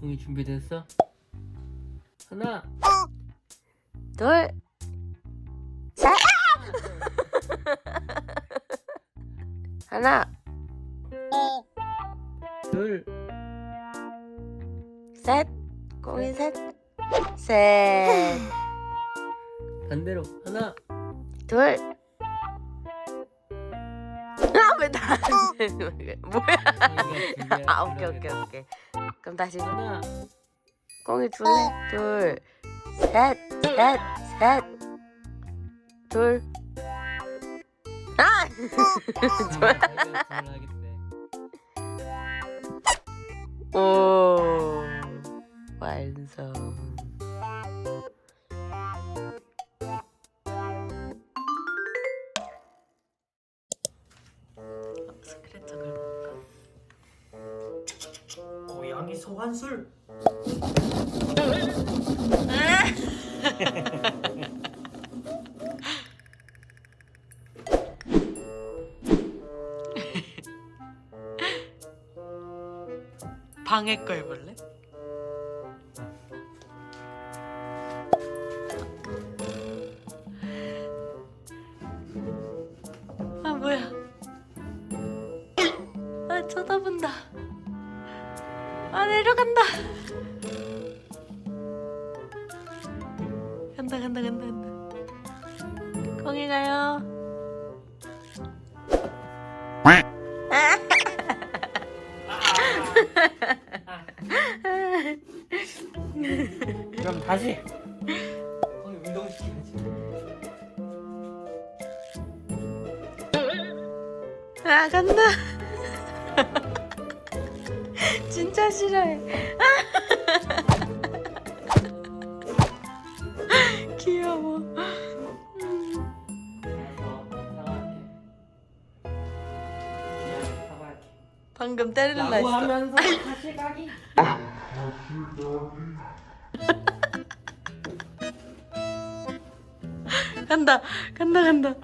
공이 준비됐어? 하나, 둘, 셋. 하나, 둘, 셋. 공이 셋. 셋. 반대로 하나, 둘. 아, 왜 나? 뭐야? 아, 오케이, 오케이, 오케이. 그럼 다시. 하나, 공이 둘, 둘, 셋, 셋, 셋, 둘. 아! 좋아. 오, 완성. 고양이 소환술. 방해 거 해볼래? 아 뭐야? 아 쳐다본다. 아 내려간다. 간다 간다 간다 간다. 거기 가요. 그럼 다시. 거기 운동시켜야지. 아 간다. 진짜 싫어해. 귀여워. 방금 때릴라 라고 했어. 하면서 다시 가기. 간다 간다. 간다.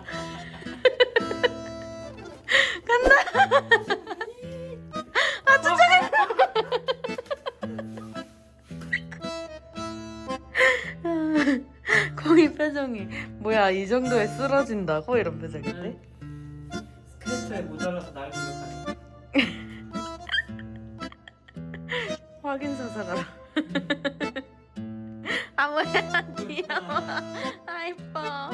거기 표정이 뭐야 이 정도에 쓰러진다고 이런 표정인데? 스크래쳐에 모자라서 날 공격하네. 확인 사살하라. 아 뭐야 귀여워. 아 이뻐.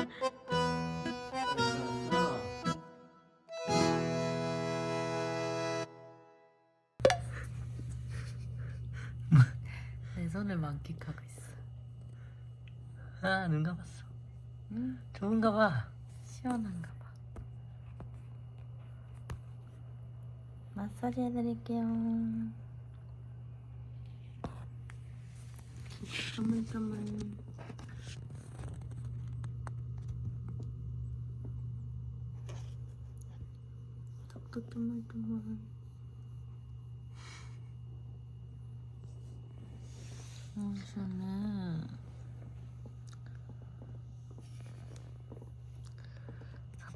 내 손을 만끽하고 있어. 아, 눈 감았어. 음, 좋은가 봐. 시원한가 봐. 마사지 해드릴게요. 쪼물쪼물. 턱도 쪼물쪼물. 어, 시원해.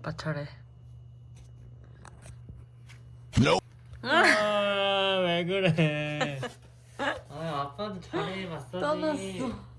아빠 차례. 아, 왜 그래? 아, 아빠도 잘해, 마사지. 떠났어.